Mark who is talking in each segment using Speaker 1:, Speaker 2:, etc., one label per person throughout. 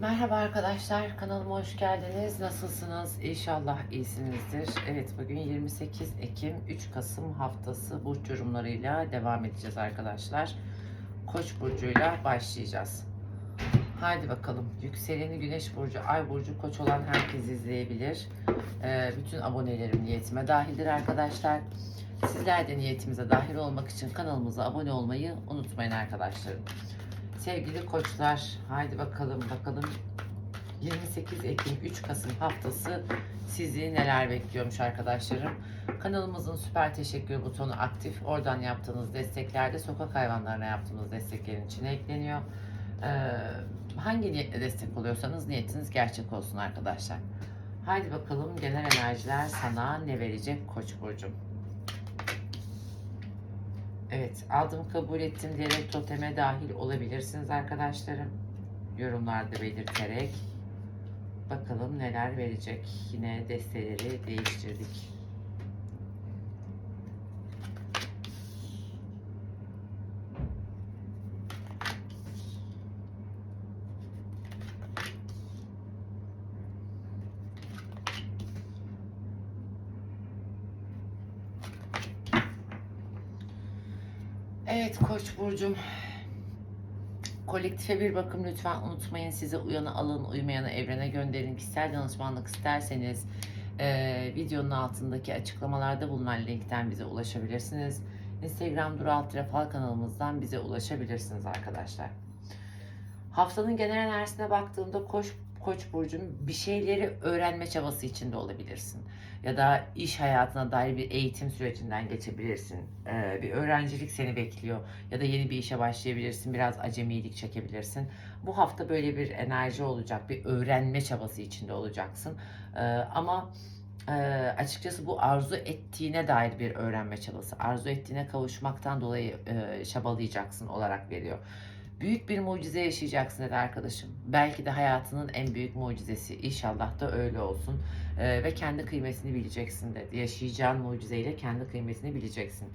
Speaker 1: Merhaba arkadaşlar, kanalıma hoş geldiniz. Nasılsınız? İnşallah iyisinizdir. Evet, bugün 28 Ekim 3 Kasım haftası burç yorumlarıyla devam edeceğiz arkadaşlar. Koç burcuyla başlayacağız. Haydi bakalım. Yükseleni Güneş burcu, Ay burcu Koç olan herkes izleyebilir. Ee, bütün abonelerim niyetime dahildir arkadaşlar. Sizler de niyetimize dahil olmak için kanalımıza abone olmayı unutmayın arkadaşlarım. Sevgili koçlar, haydi bakalım bakalım 28 Ekim 3 Kasım haftası sizi neler bekliyormuş arkadaşlarım. Kanalımızın süper teşekkür butonu aktif. Oradan yaptığınız destekler de sokak hayvanlarına yaptığınız desteklerin içine ekleniyor. Ee, hangi niyetle destek oluyorsanız niyetiniz gerçek olsun arkadaşlar. Haydi bakalım genel enerjiler sana ne verecek Koç burcum. Evet, aldım kabul ettim diyerek toteme dahil olabilirsiniz arkadaşlarım. Yorumlarda belirterek. Bakalım neler verecek. Yine desteleri değiştirdik. Evet Koç burcum. Kolektife bir bakım lütfen unutmayın. Size uyanı alın, uymayanı evrene gönderin. Kişisel danışmanlık isterseniz e, videonun altındaki açıklamalarda bulunan linkten bize ulaşabilirsiniz. Instagram Duru Alt Fal kanalımızdan bize ulaşabilirsiniz arkadaşlar. Haftanın genel enerjisine baktığımda Koç Koç burcum bir şeyleri öğrenme çabası içinde olabilirsin. Ya da iş hayatına dair bir eğitim sürecinden geçebilirsin. Ee, bir öğrencilik seni bekliyor. Ya da yeni bir işe başlayabilirsin. Biraz acemilik çekebilirsin. Bu hafta böyle bir enerji olacak. Bir öğrenme çabası içinde olacaksın. Ee, ama e, açıkçası bu arzu ettiğine dair bir öğrenme çabası. Arzu ettiğine kavuşmaktan dolayı e, çabalayacaksın olarak veriyor. Büyük bir mucize yaşayacaksın dedi arkadaşım. Belki de hayatının en büyük mucizesi. İnşallah da öyle olsun. Ee, ve kendi kıymetini bileceksin dedi. Yaşayacağın mucizeyle kendi kıymetini bileceksin.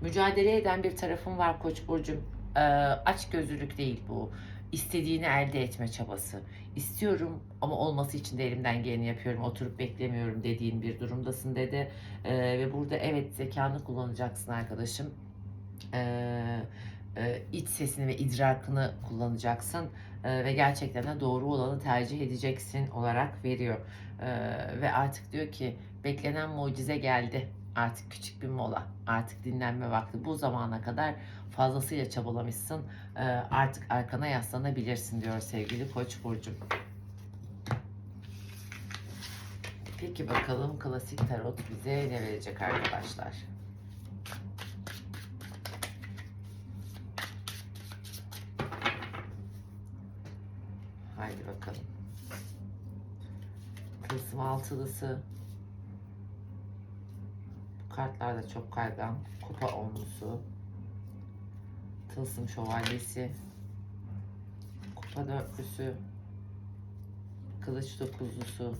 Speaker 1: Mücadele eden bir tarafın var Koç burcum. Ee, aç gözlülük değil bu. İstediğini elde etme çabası. İstiyorum ama olması için de elimden geleni yapıyorum. Oturup beklemiyorum dediğin bir durumdasın dedi. Ee, ve burada evet zekanı kullanacaksın arkadaşım. Eee e, iç sesini ve idrakını kullanacaksın e, ve gerçekten de doğru olanı tercih edeceksin olarak veriyor. E, ve artık diyor ki beklenen mucize geldi. Artık küçük bir mola. Artık dinlenme vakti. Bu zamana kadar fazlasıyla çabalamışsın. Artık arkana yaslanabilirsin diyor sevgili Koç burcum. Peki bakalım klasik tarot bize ne verecek arkadaşlar? Haydi bakalım. Tılsım altılısı. Bu kartlar da çok kaygan. Kupa onlusu. Tılsım şövalyesi. Kupa dörtlüsü. Kılıç dokuzlusu.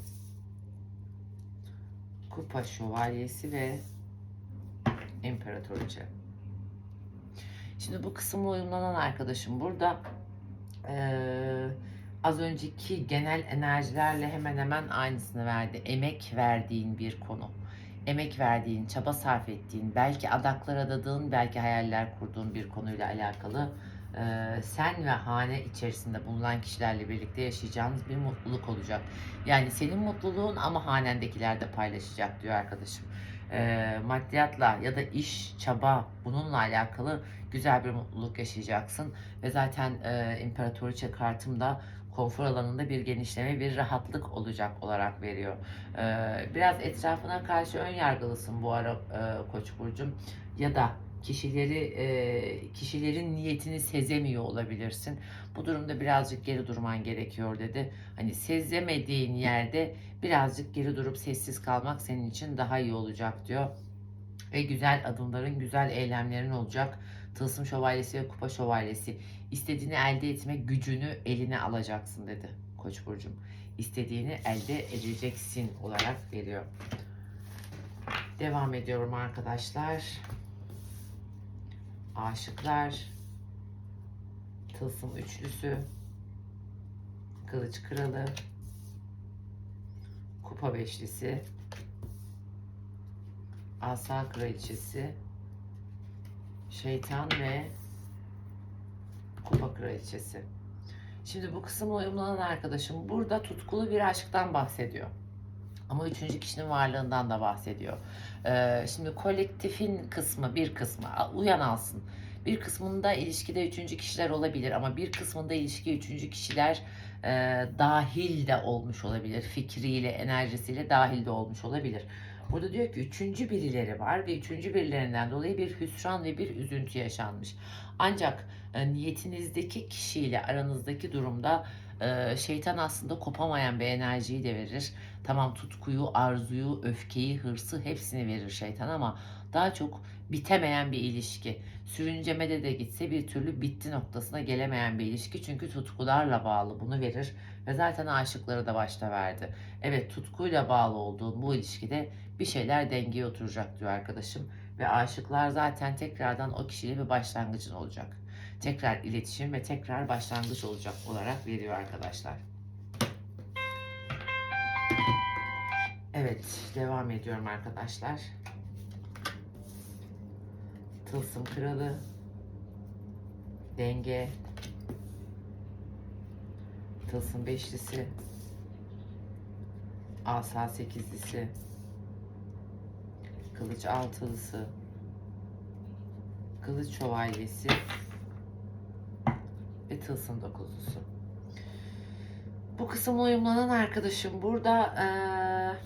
Speaker 1: Kupa şövalyesi ve imparatoriçe. Şimdi bu kısımla uyumlanan arkadaşım burada ee, az önceki genel enerjilerle hemen hemen aynısını verdi. Emek verdiğin bir konu. Emek verdiğin, çaba sarf ettiğin, belki adaklar adadığın, belki hayaller kurduğun bir konuyla alakalı e, sen ve hane içerisinde bulunan kişilerle birlikte yaşayacağınız bir mutluluk olacak. Yani senin mutluluğun ama hanendekiler de paylaşacak diyor arkadaşım. E, maddiyatla ya da iş, çaba bununla alakalı güzel bir mutluluk yaşayacaksın. Ve zaten e, İmparatoriçe kartım da konfor alanında bir genişleme, bir rahatlık olacak olarak veriyor. Ee, biraz etrafına karşı ön yargılısın bu ara e, Koç burcum ya da kişileri e, kişilerin niyetini sezemiyor olabilirsin. Bu durumda birazcık geri durman gerekiyor dedi. Hani sezemediğin yerde birazcık geri durup sessiz kalmak senin için daha iyi olacak diyor. Ve güzel adımların, güzel eylemlerin olacak. Tılsım şövalyesi ve kupa şövalyesi. İstediğini elde etme gücünü eline alacaksın dedi Koç burcum. İstediğini elde edeceksin olarak veriyor. Devam ediyorum arkadaşlar. Aşıklar. Tılsım üçlüsü. Kılıç kralı. Kupa beşlisi. Asa kraliçesi. Şeytan ve Kupa kraliçesi. Şimdi bu kısımla uyumlanan arkadaşım burada tutkulu bir aşktan bahsediyor. Ama üçüncü kişinin varlığından da bahsediyor. Ee, şimdi kolektifin kısmı bir kısmı uyan alsın. Bir kısmında ilişkide üçüncü kişiler olabilir ama bir kısmında ilişki üçüncü kişiler e, dahil de olmuş olabilir. Fikriyle, enerjisiyle dahil de olmuş olabilir. Burada diyor ki üçüncü birileri var ve üçüncü birilerinden dolayı bir hüsran ve bir üzüntü yaşanmış. Ancak e, niyetinizdeki kişiyle aranızdaki durumda e, şeytan aslında kopamayan bir enerjiyi de verir. Tamam tutkuyu, arzuyu, öfkeyi, hırsı hepsini verir şeytan ama daha çok bitemeyen bir ilişki. Sürüncemede de gitse bir türlü bitti noktasına gelemeyen bir ilişki. Çünkü tutkularla bağlı bunu verir. Ve zaten aşıkları da başta verdi. Evet tutkuyla bağlı olduğun bu ilişkide bir şeyler dengeye oturacak diyor arkadaşım. Ve aşıklar zaten tekrardan o kişiyle bir başlangıcın olacak. Tekrar iletişim ve tekrar başlangıç olacak olarak veriyor arkadaşlar. Evet, devam ediyorum arkadaşlar. Tılsım kralı, denge, tılsım beşlisi, asa sekizlisi, kılıç altılısı, kılıç şövalyesi? Ve tılsım dokuzlusu. Bu kısımla uyumlanan arkadaşım burada. Eee,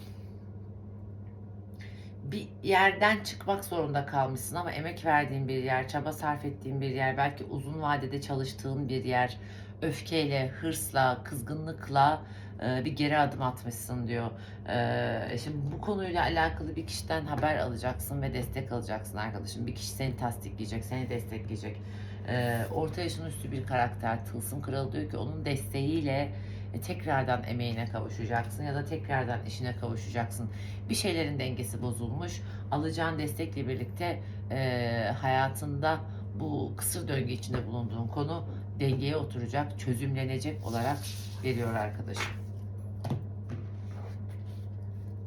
Speaker 1: bir yerden çıkmak zorunda kalmışsın ama emek verdiğin bir yer, çaba sarf ettiğin bir yer, belki uzun vadede çalıştığın bir yer, öfkeyle, hırsla, kızgınlıkla eee, bir geri adım atmışsın diyor. Eee, şimdi bu konuyla alakalı bir kişiden haber alacaksın ve destek alacaksın arkadaşım. Bir kişi seni tasdikleyecek, seni destekleyecek. Eee orta yaşın üstü bir karakter, Tılsım Kralı diyor ki onun desteğiyle e, tekrardan emeğine kavuşacaksın ya da tekrardan işine kavuşacaksın. Bir şeylerin dengesi bozulmuş. Alacağın destekle birlikte e, hayatında bu kısır döngü içinde bulunduğun konu dengeye oturacak, çözümlenecek olarak veriyor arkadaşım.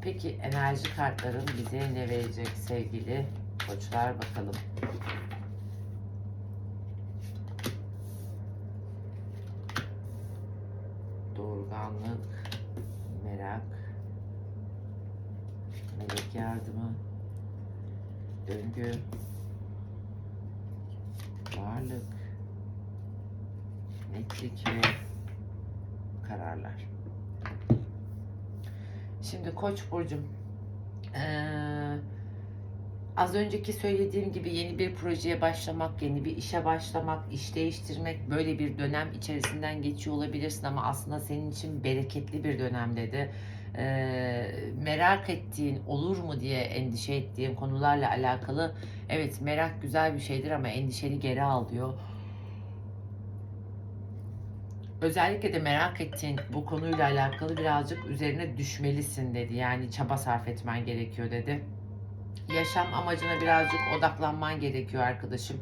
Speaker 1: Peki enerji kartların bize ne verecek sevgili koçlar bakalım. Doğurganlık, merak, melek yardımı, döngü, varlık, netlik ve kararlar. Şimdi Koç burcum, eee, az önceki söylediğim gibi yeni bir projeye başlamak, yeni bir işe başlamak, iş değiştirmek böyle bir dönem içerisinden geçiyor olabilirsin ama aslında senin için bereketli bir dönem dedi. Eee, merak ettiğin olur mu diye endişe ettiğin konularla alakalı evet merak güzel bir şeydir ama endişeni geri al diyor. Özellikle de merak ettiğin bu konuyla alakalı birazcık üzerine düşmelisin dedi. Yani çaba sarf etmen gerekiyor dedi. Yaşam amacına birazcık odaklanman gerekiyor arkadaşım.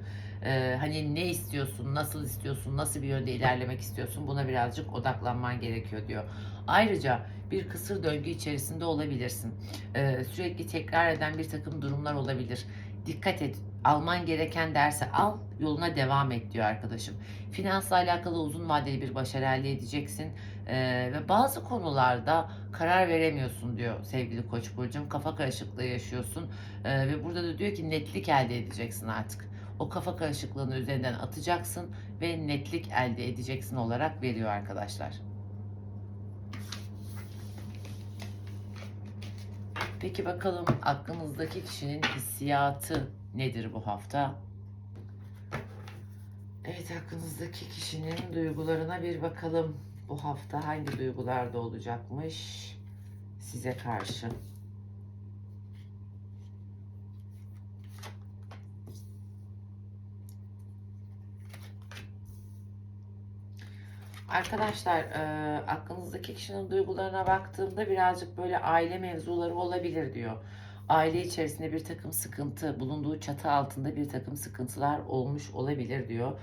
Speaker 1: Ee, hani ne istiyorsun, nasıl istiyorsun, nasıl bir yönde ilerlemek istiyorsun buna birazcık odaklanman gerekiyor diyor. Ayrıca bir kısır döngü içerisinde olabilirsin. Ee, sürekli tekrar eden bir takım durumlar olabilir. Dikkat et, alman gereken dersi al, yoluna devam et diyor arkadaşım. Finansla alakalı uzun vadeli bir başarı elde edeceksin. Ee, ve bazı konularda karar veremiyorsun diyor sevgili Koç burcum. Kafa karışıklığı yaşıyorsun Ee, ve burada da diyor ki netlik elde edeceksin artık. O kafa karışıklığını üzerinden atacaksın ve netlik elde edeceksin olarak veriyor arkadaşlar. Peki bakalım aklınızdaki kişinin hissiyatı nedir bu hafta? Evet aklınızdaki kişinin duygularına bir bakalım. Bu hafta hangi duygularda olacakmış size karşı? Arkadaşlar e, aklınızdaki kişinin duygularına baktığımda birazcık böyle aile mevzuları olabilir diyor. Aile içerisinde bir takım sıkıntı, bulunduğu çatı altında bir takım sıkıntılar olmuş olabilir diyor.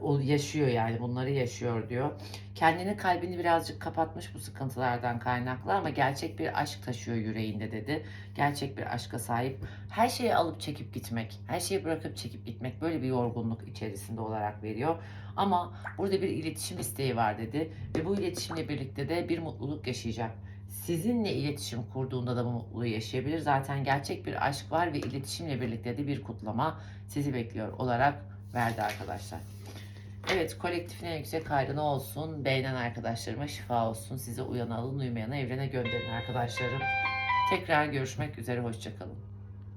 Speaker 1: O yaşıyor yani bunları yaşıyor diyor. Kendini kalbini birazcık kapatmış bu sıkıntılardan kaynaklı ama gerçek bir aşk taşıyor yüreğinde dedi. Gerçek bir aşka sahip. Her şeyi alıp çekip gitmek, her şeyi bırakıp çekip gitmek böyle bir yorgunluk içerisinde olarak veriyor. Ama burada bir iletişim isteği var dedi ve bu iletişimle birlikte de bir mutluluk yaşayacak. Sizinle iletişim kurduğunda da bu mutluluğu yaşayabilir. Zaten gerçek bir aşk var ve iletişimle birlikte de bir kutlama sizi bekliyor olarak verdi arkadaşlar. Evet kolektifine yüksek hayrına olsun. Beğenen arkadaşlarıma şifa olsun. Size uyan alın uymayana evrene gönderin arkadaşlarım. Tekrar görüşmek üzere. Hoşçakalın.